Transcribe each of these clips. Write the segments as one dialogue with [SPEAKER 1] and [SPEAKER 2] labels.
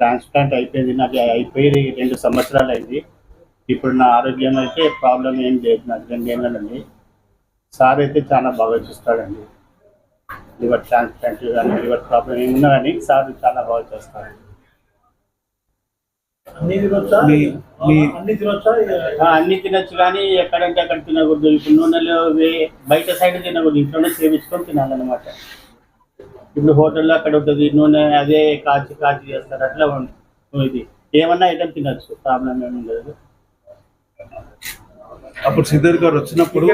[SPEAKER 1] Transplant అయిపోయింది. నాకు అయిపోయి రెండు సంవత్సరాలు అయింది. ఇప్పుడు నా ఆరోగ్యం అయితే ప్రాబ్లం ఏం లేదు. నాకు రెండేళ్ళండి సార్ అయితే చాలా బాగా చూస్తాడండి. లివర్ ట్రాన్స్ప్లాంట్ కానీ లివర్ ప్రాబ్లం ఏమున్నా కానీ సార్ చాలా బాగా చేస్తాడు
[SPEAKER 2] అన్ని తినొచ్చా?
[SPEAKER 1] కానీ ఎక్కడంటే అక్కడ తినకూడదు. ఇప్పుడు నూనెలో బయట సైడ్ తినకూడదు. ఇంట్లోనే సేవించుకొని తినాలన్నమాట. ఇప్పుడు హోటల్లో అక్కడ ఉంటుంది నూనె అదే కాచి కాచి చేస్తారు అట్లా ఇది. ఏమన్నా ఐటమ్ తినొచ్చు ప్రాబ్లం ఏమి ఉండదు.
[SPEAKER 3] అప్పుడు సిద్ధర్ గారు వచ్చినప్పుడు?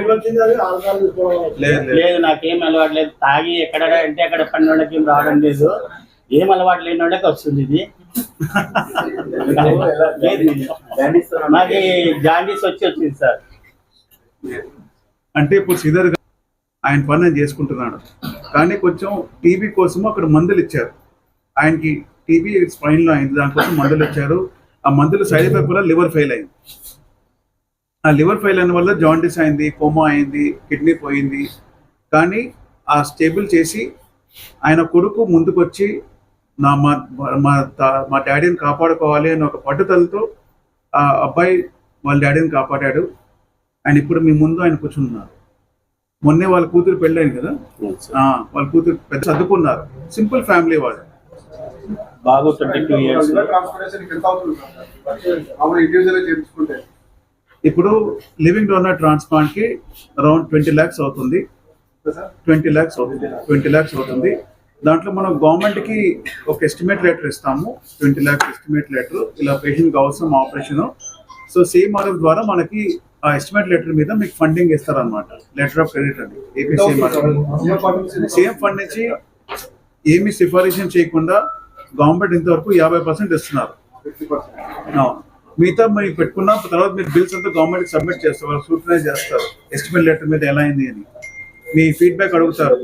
[SPEAKER 3] లేదు
[SPEAKER 1] నాకేం అలవాటు లేదు. తాగి ఎక్కడ అంటే అక్కడ పని వాళ్ళకి ఏం రావడం లేదు. ఏం అలవాటు లేని వాళ్ళకి వస్తుంది ఇది. మాది జాండీస్ వచ్చి వచ్చింది సార్.
[SPEAKER 3] అంటే ఇప్పుడు గారు ఆయన పని ఆయన చేసుకుంటున్నాడు. కానీ కొంచెం టీబీ కోసం అక్కడ మందులు ఇచ్చారు. ఆయనకి టీబీ స్పైన్లో అయింది. దానికోసం మందులు ఇచ్చారు. ఆ మందులు సైడ్ ఎఫెక్ట్ వల్ల లివర్ ఫెయిల్ అయింది. ఆ లివర్ ఫెయిల్ అయిన వల్ల జాండీస్ అయింది కోమా అయింది కిడ్నీ పోయింది. కానీ ఆ స్టేబుల్ చేసి ఆయన కొడుకు ముందుకొచ్చి నా మా మా మా డాడీని కాపాడుకోవాలి అని ఒక పట్టుదలతో ఆ అబ్బాయి వాళ్ళ డాడీని కాపాడాడు. ఆయన ఇప్పుడు మీ ముందు ఆయన కూర్చున్నారు మొన్నే వాళ్ళ కూతురు పెళ్ళైంది కదా? వాళ్ళ కూతురు పెద్ద చదువుకున్నారు సింపుల్ ఫ్యామిలీ వాళ్ళు.
[SPEAKER 1] ట్వంటీ టూ ఇయర్స్
[SPEAKER 3] ఇప్పుడు లివింగ్ డోనర్ ట్రాన్స్ప్లాంట్కి అరౌండ్ ట్వంటీ ల్యాక్స్ అవుతుంది. ట్వంటీ ల్యాక్స్ అవుతుంది. ట్వంటీ ల్యాక్స్ అవుతుంది. దాంట్లో మనం గవర్నమెంట్కి ఒక ఎస్టిమేట్ లెటర్ ఇస్తాము. Twenty lakhs estimate letter. ఇలా పేషెంట్ అవసరం ఆపరేషన్. సో సేమ్ ఆర్ఎఫ్ ద్వారా మనకి ఆ ఎస్టిమేట్ లెటర్ మీద మీకు ఫండింగ్ ఇస్తారన్నమాట. లెటర్ ఆఫ్ క్రెడిట్ అని. ఏపీ సేమ్ సీఎం ఫండ్ నుంచి ఏమి సిఫారిషం చేయకుండా గవర్నమెంట్ ఇంతవరకు యాభై పర్సెంట్ ఇస్తున్నారు. మిగతా మీరు పెట్టుకున్న తర్వాత మీరు బిల్స్ అంతా గవర్నమెంట్ సబ్మిట్ చేస్తారు సూటనైజ్ చేస్తారు. ఎస్టిమేట్ లెటర్ మీద ఎలా అయింది అని. మీ ఫీడ్బ్యాక్ అడుగుతారు.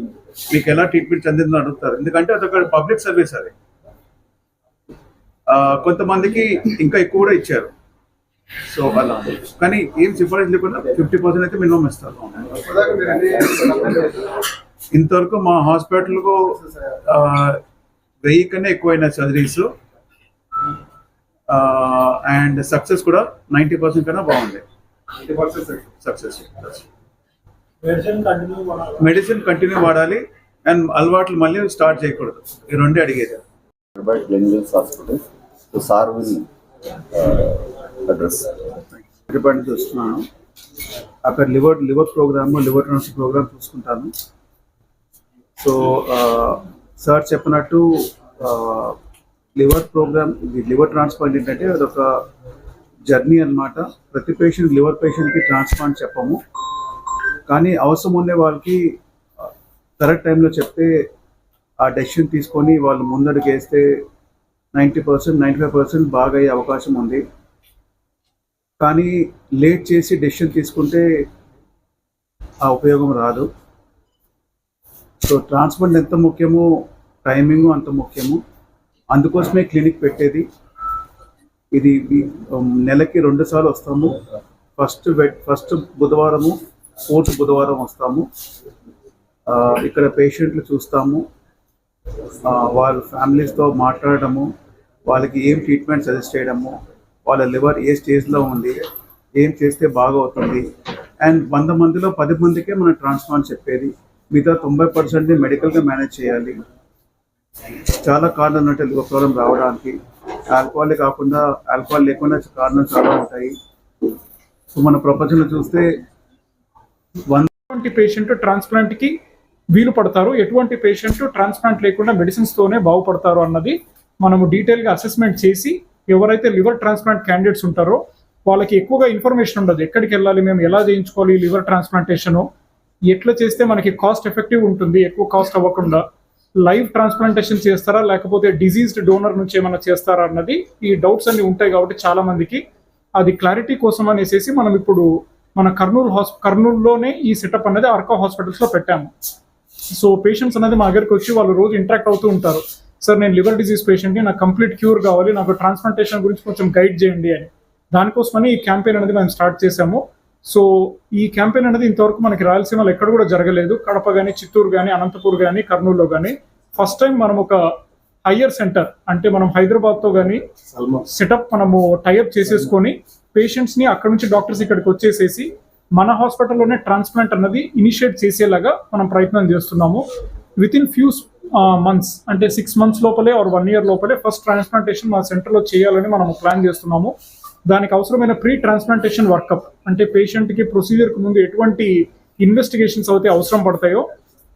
[SPEAKER 3] మీకు ఎలా ట్రీట్మెంట్ చెందిందని అడుగుతారు. ఎందుకంటే అదొక పబ్లిక్ సర్వీస్ అది. కొంతమందికి ఇంకా ఎక్కువ కూడా ఇచ్చారు. సో అలా. కానీ ఏం సిఫారసు లేకుండా ఫిఫ్టీ పర్సెంట్ అయితే మినిమం ఇస్తారు? ఇంతవరకు మా హాస్పిటల్కు వెయ్యి కన్నా ఎక్కువైన సర్జరీస్ అండ్ సక్సెస్ కూడా నైంటీ పర్సెంట్ కన్నా బాగుంది.
[SPEAKER 4] 80%
[SPEAKER 3] సక్సెస్.
[SPEAKER 2] మెడిసిన్ కంటిన్యూ మన
[SPEAKER 3] మెడిసిన్ కంటిన్యూ వాడాలి. అండ్ అలవాట్లు మళ్ళీ స్టార్ట్ చేయకూడదు. ఈ రెండే అడిగేది.
[SPEAKER 5] By Glenville address.
[SPEAKER 3] హైదరాబాద్ నుంచి వస్తున్నాను. అక్కడ liver liver program liver trans program చూసుకుంటాను. సో సార్ చెప్పినట్టు లివర్ ప్రోగ్రామ్ ఇది లివర్ ట్రాన్స్ప్లాంట్ ఏంటంటే అదొక జర్నీ అన్నమాట. ప్రతి పేషెంట్ లివర్ పేషెంట్కి ట్రాన్స్ప్లాంట్ చెప్పము. కానీ అవసరం ఉండే వాళ్ళకి కరెక్ట్ టైంలో చెప్తే ఆ డెసిషన్ తీసుకొని వాళ్ళు ముందడుగు వేస్తే ninety percent ninety five percent బాగా అయ్యే అవకాశం ఉంది. కానీ లేట్ చేసి డెసిషన్ తీసుకుంటే ఆ ఉపయోగం రాదు. సో ట్రాన్స్ప్లాంట్ ఎంత ముఖ్యమో టైమింగ్ అంత ముఖ్యము. అందుకోసమే క్లినిక్ పెట్టేది. ఇది నెలకి రెండు సార్లు వస్తాము. ఫస్ట్ ఫస్ట్ బుధవారము ఫోర్త్ బుధవారం వస్తాము. ఇక్కడ పేషెంట్లు చూస్తాము. వాళ్ళ ఫ్యామిలీస్తో మాట్లాడడము వాళ్ళకి ఏం ట్రీట్మెంట్ సజెస్ట్ చేయడము. వాళ్ళ లివర్ ఏ స్టేజ్లో ఉంది ఏం చేస్తే బాగవుతుంది. అండ్ వంద మందిలో పది మందికే మనం ట్రాన్స్ప్లాంట్ చెప్పేది మిగతా తొంభై పర్సెంట్ మెడికల్గా మేనేజ్ చేయాలి. చాలా కారణాలు ఉంటాయి లివర్ ప్రాబ్లం రావడానికి. ఆల్కహాల్ కాకుండా ఆల్కహాల్ లేకుండా కారణాలు చాలా ఉంటాయి. సో మన ప్రపంచంలో చూస్తే వంద
[SPEAKER 6] పేషెంట్ ట్రాన్స్ప్లాంట్కి వీలు పడతారు? ఎటువంటి పేషెంట్ ట్రాన్స్ప్లాంట్ లేకుండా మెడిసిన్స్తోనే బాగుపడతారు అన్నది మనము డీటెయిల్గా అసెస్మెంట్ చేసి ఎవరైతే లివర్ ట్రాన్స్ప్లాంట్ క్యాండిడేట్స్ ఉంటారో వాళ్ళకి ఎక్కువగా ఇన్ఫర్మేషన్ ఉండదు. ఎక్కడికి వెళ్ళాలి మేము ఎలా చేయించుకోవాలి లివర్ ట్రాన్స్ప్లాంటేషన్? ఎట్లా చేస్తే మనకి కాస్ట్ ఎఫెక్టివ్ ఉంటుంది ఎక్కువ కాస్ట్ అవ్వకుండా? లైవ్ ట్రాన్స్ప్లాంటేషన్ చేస్తారా లేకపోతే డిజీజ్డ్ డోనర్ నుంచి ఏమైనా చేస్తారా అన్నది ఈ డౌట్స్ అన్ని ఉంటాయి కాబట్టి చాలా మందికి అది క్లారిటీ కోసం అనేసి మనం ఇప్పుడు మన కర్నూలు హాస్ కర్నూలులోనే ఈ సెటప్ అనేది అర్కా హాస్పిటల్స్లో పెట్టాము. సో పేషెంట్స్ అనేది మా దగ్గరికి వచ్చి వాళ్ళు రోజు ఇంటరాక్ట్ అవుతూ ఉంటారు. సార్ నేను లివర్ డిజీజ్ పేషెంట్ని నాకు కంప్లీట్ క్యూర్ కావాలి నాకు ట్రాన్స్ప్లాంటేషన్ గురించి కొంచెం గైడ్ చేయండి అని. దానికోసమని ఈ క్యాంపెయిన్ అనేది మేము స్టార్ట్ చేశాము. సో ఈ క్యాంపెయిన్ అనేది ఇంతవరకు మనకి రాయలసీమలో ఎక్కడ కూడా జరగలేదు. కడప కానీ చిత్తూరు కానీ అనంతపూర్ కానీ కర్నూలులో కానీ ఫస్ట్ టైం మనం ఒక హయ్యర్ సెంటర్ అంటే మనం హైదరాబాద్తో కానీ సెటప్ మనము టైఅప్ చేసేసుకొని పేషెంట్స్ని అక్కడ నుంచి డాక్టర్స్ ఇక్కడికి వచ్చేసేసి మన హాస్పిటల్లోనే ట్రాన్స్ప్లాంట్ అన్నది ఇనిషియేట్ చేసేలాగా మనం ప్రయత్నం చేస్తున్నాము. విత్ ఇన్ ఫ్యూ మంత్స్ అంటే సిక్స్ మంత్స్ లోపలే ఆర్ వన్ ఇయర్ లోపలే ఫస్ట్ ట్రాన్స్ప్లాంటేషన్ మా సెంటర్లో చేయాలని మనం ప్లాన్ చేస్తున్నాము. దానికి అవసరమైన ప్రీ ట్రాన్స్ప్లాంటేషన్ వర్కప్ అంటే పేషెంట్కి ముందు ఎటువంటి ఇన్వెస్టిగేషన్స్ అయితే అవసరం పడతాయో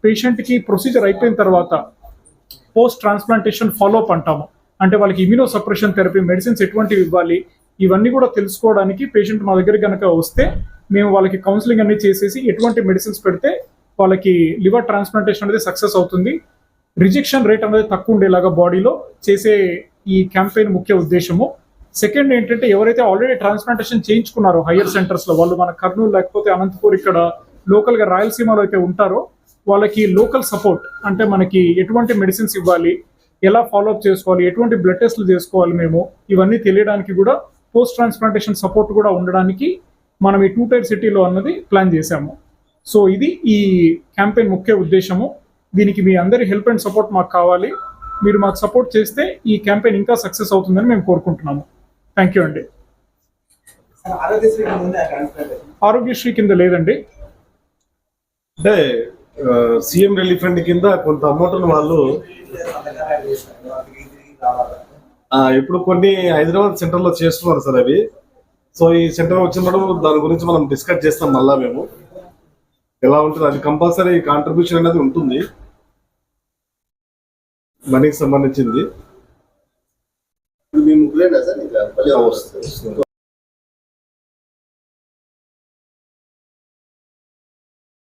[SPEAKER 6] పేషెంట్కి ప్రొసీజర్ అయిపోయిన తర్వాత పోస్ట్ ట్రాన్స్ప్లాంటేషన్ ఫాలోఅప్ అంటాము. అంటే వాళ్ళకి ఇమ్యూనో సప్రెషన్ థెరపీ మెడిసిన్స్ ఎటువంటివి ఇవ్వాలి ఇవన్నీ కూడా తెలుసుకోవడానికి పేషెంట్ మా దగ్గర కనుక వస్తే మేము వాళ్ళకి కౌన్సిలింగ్ అన్ని చేసేసి ఎటువంటి మెడిసిన్స్ పెడితే వాళ్ళకి లివర్ ట్రాన్స్ప్లాంటేషన్ అనేది సక్సెస్ అవుతుంది. రిజెక్షన్ రేట్ అనేది తక్కువ ఉండేలాగా బాడీలో చేసే ఈ క్యాంపెయిన్ ముఖ్య ఉద్దేశము. సెకండ్ ఏంటంటే ఎవరైతే ఆల్రెడీ ట్రాన్స్ప్లాంటేషన్ చేయించుకున్నారో హయ్యర్ సెంటర్స్లో వాళ్ళు మన కర్నూలు లేకపోతే అనంతపూర్ ఇక్కడ లోకల్గా రాయలసీమలో అయితే ఉంటారో వాళ్ళకి లోకల్ సపోర్ట్ అంటే మనకి ఎటువంటి మెడిసిన్స్ ఇవ్వాలి ఎలా ఫాలోఅప్ చేసుకోవాలి ఎటువంటి బ్లడ్ టెస్ట్లు చేసుకోవాలి మేము ఇవన్నీ తెలియడానికి కూడా పోస్ట్ ట్రాన్స్ప్లాంటేషన్ సపోర్ట్ కూడా ఉండడానికి మనం ఈ టూ టైర్ సిటీలో అన్నది ప్లాన్ చేశాము. సో ఇది ఈ క్యాంపెయిన్ ముఖ్య ఉద్దేశము. దీనికి మీ అందరి హెల్ప్ అండ్ సపోర్ట్ మాకు కావాలి. మీరు మాకు సపోర్ట్ చేస్తే ఈ క్యాంపెయిన్ ఇంకా సక్సెస్ అవుతుందని మేము కోరుకుంటున్నాము. థ్యాంక్ యూ అండి. ఆరోగ్యశ్రీ కింద లేదండి.
[SPEAKER 7] అంటే సీఎం రిలీఫ్ ఫండ్ కింద కొంత అమౌంట్ వాళ్ళు ఇప్పుడు కొన్ని హైదరాబాద్ సెంటర్లో చేస్తున్నారు సార్ అవి. సో ఈ సెంటర్ వచ్చినప్పుడు దాని గురించి మనం డిస్కస్ చేస్తాం మళ్ళా మేము. ఎలా ఉంటుంది? అది కంపల్సరీ కాంట్రిబ్యూషన్ అనేది ఉంటుంది. మనీకి సంబంధించింది.
[SPEAKER 5] మీ సార్?